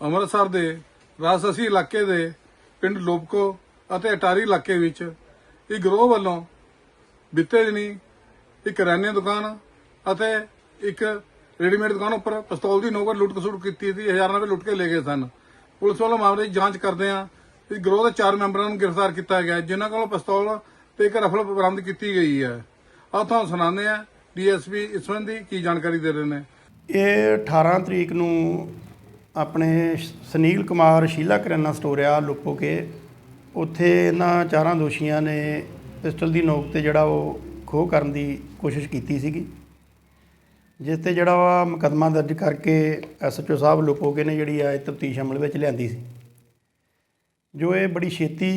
ਅੰਮ੍ਰਿਤਸਰ ਦੇ ਰਾਜਸੀ ਇਲਾਕੇ ਦੇ ਪਿੰਡ ਲੋਪਕੋ ਅਤੇ ਅਟਾਰੀ ਇਲਾਕੇ ਵਿੱਚ ਇੱਕ ਗਰੋਹ ਵੱਲੋਂ ਬੀਤੇ ਦਿਨੀ ਇੱਕ ਕਰਿਆਨੇ ਦੁਕਾਨ ਅਤੇ ਇੱਕ ਰੈਡੀਮੇਡ ਦੁਕਾਨ ਉੱਪਰ ਪਿਸਤੌਲ ਦੀ ਨੋਕ ਲੁੱਟ ਖਸੁੱਟ ਕੀਤੀ ਸੀ। ਹਜ਼ਾਰਾਂ ਰੁਪਏ ਲੁੱਟ ਕੇ ਲੈ ਗਏ ਸਨ। ਪੁਲਿਸ ਵੱਲੋਂ ਮਾਮਲੇ ਦੀ ਜਾਂਚ ਕਰਦੇ ਆ ਇਸ ਗਰੋਹ ਦੇ ਚਾਰ ਮੈਂਬਰਾਂ ਨੂੰ ਗ੍ਰਿਫਤਾਰ ਕੀਤਾ ਗਿਆ, ਜਿਨ੍ਹਾਂ ਕੋਲੋਂ ਪਿਸਤੌਲ ਤੇ ਇੱਕ ਰਫਲ ਬਰਾਮਦ ਕੀਤੀ ਗਈ ਹੈ। ਆਹ ਤੁਹਾਨੂੰ ਸੁਣਾਉਂਦੇ ਆ ਡੀਐਸਪੀ ਇਸ ਸੰਬੰਧੀ ਕੀ ਜਾਣਕਾਰੀ ਦੇ ਰਹੇ ਨੇ? ਇਹ 18 ਤਰੀਕ ਨੂੰ ਆਪਣੇ ਸੁਨੀਲ ਕੁਮਾਰ, ਸ਼ੀਲਾ ਕਰਿਆਨਾ ਸਟੋਰ ਆ ਲੁੱਪੋ ਕੇ। ਉੱਥੇ ਇਹਨਾਂ ਚਾਰਾਂ ਦੋਸ਼ੀਆਂ ਨੇ ਪਿਸਟਲ ਦੀ ਨੋਕ ਤੇ ਜਿਹੜਾ ਉਹ ਖੋਹ ਕਰਨ ਦੀ ਕੋਸ਼ਿਸ਼ ਕੀਤੀ ਸੀਗੀ। ਜਿਸ ਤੇ ਜਿਹੜਾ ਵਾ ਮੁਕੱਦਮਾ ਦਰਜ ਕਰਕੇ ਐਸਐਚਓ ਸਾਹਿਬ ਲੁੱਪੋ ਕੇ ਨੇ ਜਿਹੜੀ ਆ ਇਹ ਤਫਤੀਸ਼ ਅਮਲ ਵਿੱਚ ਲਿਆਂਦੀ ਸੀ। ਜੋ ਇਹ ਬੜੀ ਛੇਤੀ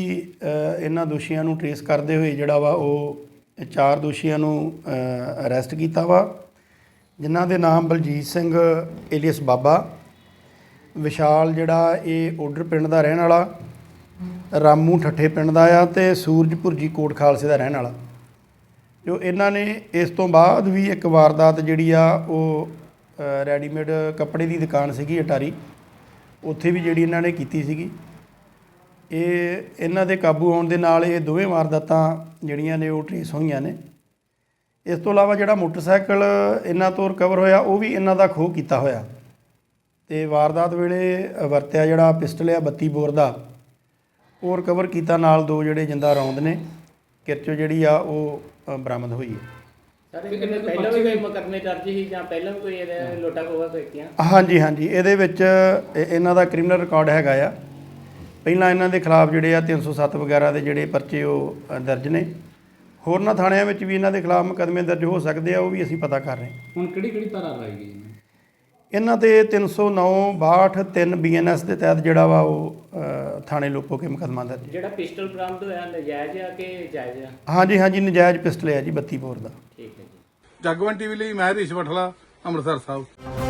ਇਹਨਾਂ ਦੋਸ਼ੀਆਂ ਨੂੰ ਟਰੇਸ ਕਰਦੇ ਹੋਏ ਜਿਹੜਾ ਵਾ ਉਹ ਚਾਰ ਦੋਸ਼ੀਆਂ ਨੂੰ ਅਰੈਸਟ ਕੀਤਾ ਵਾ, ਜਿਨ੍ਹਾਂ ਦੇ ਨਾਮ ਬਲਜੀਤ ਸਿੰਘ, ਏਲੀਅਸ ਬਾਬਾ ਵਿਸ਼ਾਲ ਜਿਹੜਾ ਇਹ ਓਡਰ ਪਿੰਡ ਦਾ ਰਹਿਣ ਵਾਲਾ, ਰਾਮੂ ਠੱਠੇ ਪਿੰਡ ਦਾ ਆ ਤੇ ਸੂਰਜ ਭੁਰਜੀ ਕੋਟ ਖਾਲਸੇ ਦਾ ਰਹਿਣ ਵਾਲਾ। ਜੋ ਇਹਨਾਂ ਨੇ ਇਸ ਤੋਂ ਬਾਅਦ ਵੀ ਇੱਕ ਵਾਰਦਾਤ ਜਿਹੜੀ ਆ ਉਹ ਰੈਡੀਮੇਡ ਕੱਪੜੇ ਦੀ ਦੁਕਾਨ ਸੀਗੀ ਅਟਾਰੀ। ਉੱਥੇ ਵੀ ਜਿਹੜੀ ਇਹਨਾਂ ਨੇ ਕੀਤੀ ਸੀਗੀ। ਇਹ ਇਹਨਾਂ ਦੇ ਕਾਬੂ ਆਉਣ ਦੇ ਨਾਲ ਇਹ ਦੋਵੇਂ ਵਾਰਦਾਤਾਂ ਜਿਹੜੀਆਂ ਨੇ ਉਹ ਟਰੇਸ ਹੋਈਆਂ ਨੇ। ਇਸ ਤੋਂ ਇਲਾਵਾ ਜਿਹੜਾ ਮੋਟਰਸਾਈਕਲ ਇਹਨਾਂ ਤੋਂ ਰਿਕਵਰ ਹੋਇਆ, ਉਹ ਵੀ ਇਹਨਾਂ ਦਾ ਖੋਹ ਕੀਤਾ ਹੋਇਆ। ਤੇ ਵਾਰਦਾਤ ਵੇਲੇ ਵਰਤਿਆ ਜਿਹੜਾ ਪਿਸਟਲ ਆ 32 ਬੋਰ ਦਾ ਉਹ ਰਿਕਵਰ ਕੀਤਾ ਨਾਲ ਦੋ ਜਿਹੜੇ ਜਿੰਦਾ ਰੌਂਦ ਨੇ ਕਿਰਚੋ ਜਿਹੜੀ ਆ ਉਹ ਅ, ਬਰਾਮਦ ਹੋਈ ਹੈ। ਸਰ ਇਹ ਕਿੰਨੇ ਪਹਿਲਾਂ ਵੀ ਕੋਈ ਮੁਕੱਦਮੇ ਦਰਜ ਸੀ ਜਾਂ ਪਹਿਲਾਂ ਵੀ ਕੋਈ ਇਹਦੇ ਲੋਟਾ ਖੋਵਾ ਕੀਤੀਆਂ? ਹਾਂਜੀ ਹਾਂਜੀ। ਇਹਦੇ ਵਿੱਚ ਇਹ- ਇਹਨਾਂ ਦਾ ਕ੍ਰਿਮੀਨਲ ਰਿਕਾਰਡ ਹੈਗਾ ਆ। ਪਹਿਲਾਂ ਇਹਨਾਂ ਦੇ ਖਿਲਾਫ ਜਿਹੜੇ ਆ 307 ਵਗੈਰਾ ਦੇ ਜਿਹੜੇ ਪਰਚੇ ਉਹ ਅ, ਦਰਜ ਨੇ। ਹੋਰਨਾਂ ਥਾਣਿਆਂ ਵਿੱਚ ਵੀ ਇਹਨਾਂ ਦੇ ਖਿਲਾਫ ਮੁਕੱਦਮੇ ਦਰਜ ਹੋ ਸਕਦੇ ਆ ਉਹ ਵੀ ਅਸੀਂ ਪਤਾ ਕਰ ਰਹੇ ਹਾਂ। ਹੁਣ ਕਿਹੜੀ ਕਿਹੜੀ ਧਾਰਾ ਲਾਈ ਗਈ ਹੈ ਇਹਨਾਂ ਤੇ 309 62 3 ਬੀਐਨਐਸ ਦੇ ਤਹਿਤ ਜਿਹੜਾ ਵਾ ਉਹ ਥਾਣੇ ਲੋਪੋ ਕੇ ਮੁਕੱਦਮਾ ਦਰਜ। ਜਿਹੜਾ ਪਿਸਟਲ ਬਰਾਮਦ ਹੋਇਆ ਨਜਾਇਜ਼ ਆ ਕਿ ਜਾਇਜ਼ ਆ? ਹਾਂਜੀ ਹਾਂਜੀ ਨਜਾਇਜ਼ ਪਿਸਟਲ ਹੈ ਜੀ 32 ਬੋਰ ਦਾ। ਠੀਕ ਹੈ ਜੀ। ਜਗਵੰਤ ਟੀਵੀ ਲਈ ਮੈਂ ਹਰੀਸ਼ ਬਠਲਾ ਅੰਮ੍ਰਿਤਸਰ ਸਾਹਿਬ।